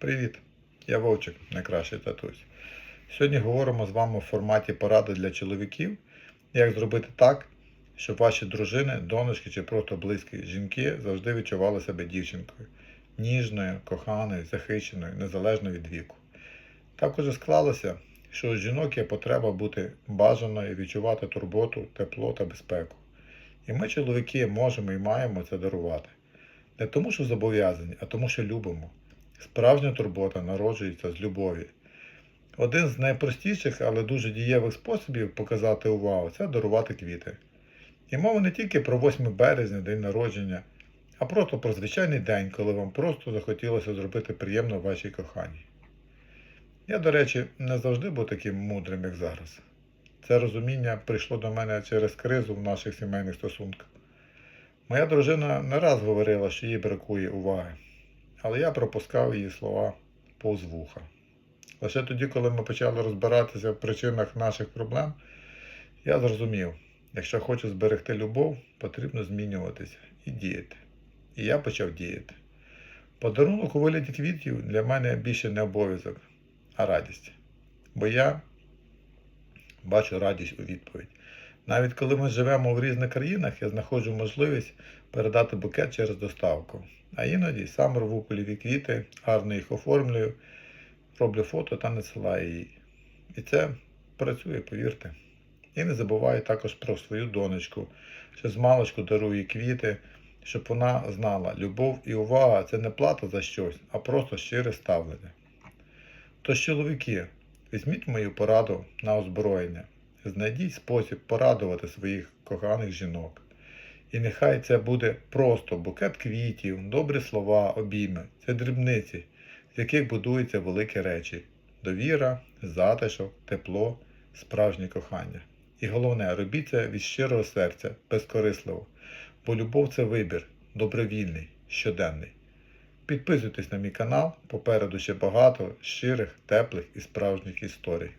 Привіт! Я Вовчик, найкращий татусь. Сьогодні говоримо з вами в форматі поради для чоловіків, як зробити так, щоб ваші дружини, донечки чи просто близькі жінки завжди відчували себе дівчинкою, ніжною, коханою, захищеною, незалежно від віку. Так уже склалося, що у жінок є потреба бути бажаною, відчувати турботу, тепло та безпеку. І ми, чоловіки, можемо і маємо це дарувати. Не тому, що зобов'язані, а тому, що любимо. Справжня турбота народжується з любові. Один з найпростіших, але дуже дієвих способів показати увагу це дарувати квіти. І мова не тільки про 8 березня, день народження, а просто про звичайний день, коли вам просто захотілося зробити приємно вашій коханій. Я, до речі, не завжди був таким мудрим, як зараз. Це розуміння прийшло до мене через кризу в наших сімейних стосунках. Моя дружина не раз говорила, що їй бракує уваги, але я пропускав її слова повз вуха. Лише тоді, коли ми почали розбиратися в причинах наших проблем, я зрозумів, якщо хочу зберегти любов, потрібно змінюватися і діяти. І я почав діяти. Подарунок у вигляді квітів для мене більше не обов'язок, а радість. Бо я бачу радість у відповідь. Навіть коли ми живемо в різних країнах, я знаходжу можливість передати букет через доставку. А іноді сам рву польові квіти, гарно їх оформлюю, роблю фото та надсилаю їй. І це працює, повірте. І не забуваю також про свою донечку, що з маличку дарую квіти, щоб вона знала, любов і увага це не плата за щось, а просто щире ставлення. Тож, чоловіки, візьміть мою пораду на озброєння. Знайдіть спосіб порадувати своїх коханих жінок. І нехай це буде просто букет квітів, добрі слова, обійми. Це дрібниці, з яких будуються великі речі: довіра, затишок, тепло, справжнє кохання. І головне, робіть це від щирого серця, безкорисливо, бо любов це вибір, добровільний, щоденний. Підписуйтесь на мій канал, попереду ще багато щирих, теплих і справжніх історій.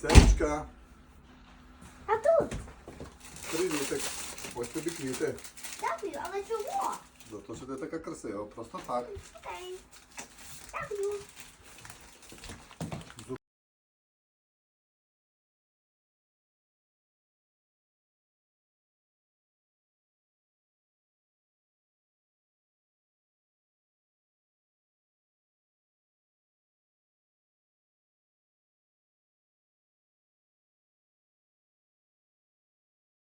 Сенечка, А тут? привітик. Ось тобі квіти. Дякую, але чого? За те, що ти така красива, просто так. Окей.